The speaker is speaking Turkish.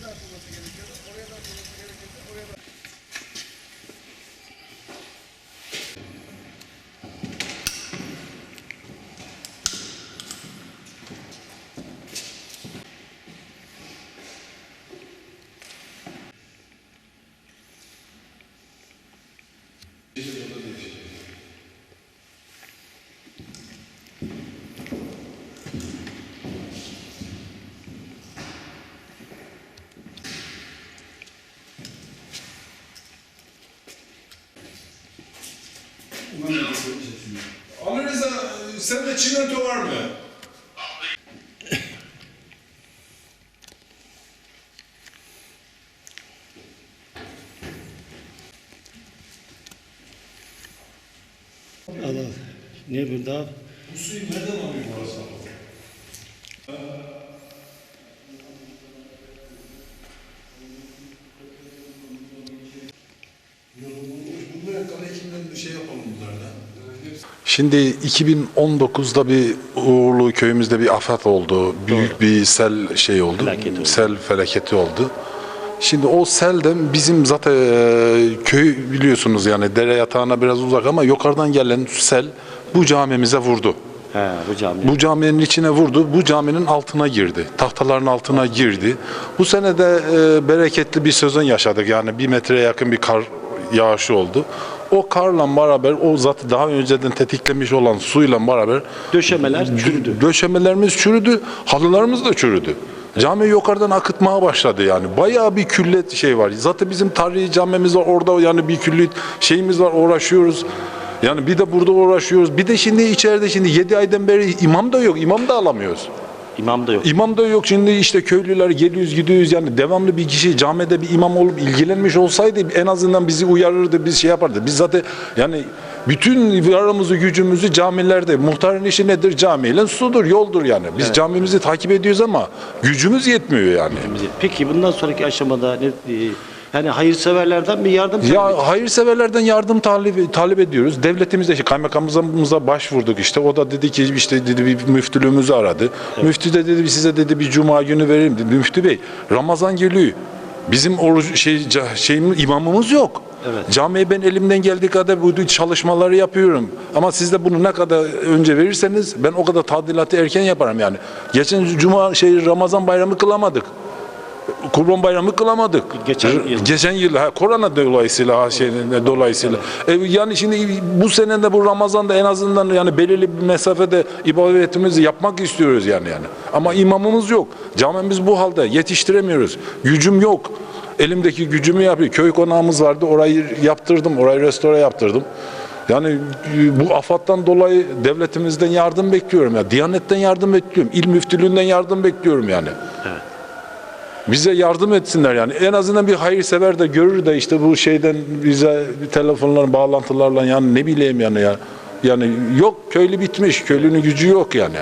oraya da atılması gerekiyordu, oraya da atılması gerekiyordu, oraya da... Burada değişiyor. Ali Rıza sende çimento var mı? Allah. Ne burada? Bu suyu nereden alıyor burası? Şimdi 2019'da bir Uğurlu köyümüzde bir afet oldu. Büyük bir sel şey oldu. Felaket oldu. Sel felaketi oldu. Şimdi o selden bizim zaten e, köy biliyorsunuz yani dere yatağına biraz uzak ama yukarıdan gelen sel bu camimize vurdu. He bu cami. Bu caminin içine vurdu. Bu caminin altına girdi. Tahtaların altına girdi. Bu sene de e, bereketli bir sezon yaşadık. Yani bir metreye yakın bir kar yağışı oldu. O karla beraber o zaten daha önceden tetiklemiş olan suyla beraber Döşemeler çürüdü. döşemelerimiz çürüdü, halılarımız da çürüdü. Cami yukarıdan akıtmaya başladı yani. Bayağı bir küllet şey var. Zaten bizim tarihi camimiz var orada yani bir küllit şeyimiz var uğraşıyoruz. Yani bir de burada uğraşıyoruz. Bir de şimdi içeride şimdi 7 aydan beri imam da yok. imam da alamıyoruz. İmam da yok. İmam da yok. Şimdi işte köylüler geliyoruz gidiyoruz yani devamlı bir kişi camide bir imam olup ilgilenmiş olsaydı en azından bizi uyarırdı, biz şey yapardı. Biz zaten yani bütün varımızı gücümüzü camilerde muhtarın işi nedir? Camiyle sudur, yoldur yani. Biz camimizi takip ediyoruz ama gücümüz yetmiyor yani. Peki bundan sonraki aşamada ne e, yani hayırseverlerden bir yardım talep Ya hayırseverlerden yardım talep, talep ediyoruz. Devletimize, işte, kaymakamımıza başvurduk işte. O da dedi ki işte dedi bir müftülüğümüzü aradı. Müftü de dedi size dedi bir cuma günü vereyim dedi. Müftü bey Ramazan geliyor. Bizim oruç şey şeyimiz imamımız yok. Evet. Camiye ben elimden geldiği kadar bu çalışmaları yapıyorum. Ama siz de bunu ne kadar önce verirseniz ben o kadar tadilatı erken yaparım yani. Geçen cuma şey Ramazan bayramı kılamadık. Kurban Bayramı kılamadık. Geçen yıl. Geçen yıl ha, korona dolayısıyla ha, şey, dolayısıyla. E, yani şimdi bu sene de bu Ramazan'da en azından yani belirli bir mesafede ibadetimizi yapmak istiyoruz yani yani. Ama imamımız yok. Camimiz bu halde. Yetiştiremiyoruz. Gücüm yok. Elimdeki gücümü yapıyor. Köy konağımız vardı. Orayı yaptırdım. Orayı restore yaptırdım. Yani e, bu afattan dolayı devletimizden yardım bekliyorum ya. Diyanetten yardım bekliyorum. İl müftülüğünden yardım bekliyorum yani. Bize yardım etsinler yani. En azından bir hayırsever de görür de işte bu şeyden bize telefonlar, bağlantılarla yani ne bileyim yani ya. Yani yok köylü bitmiş. Köylünün gücü yok yani.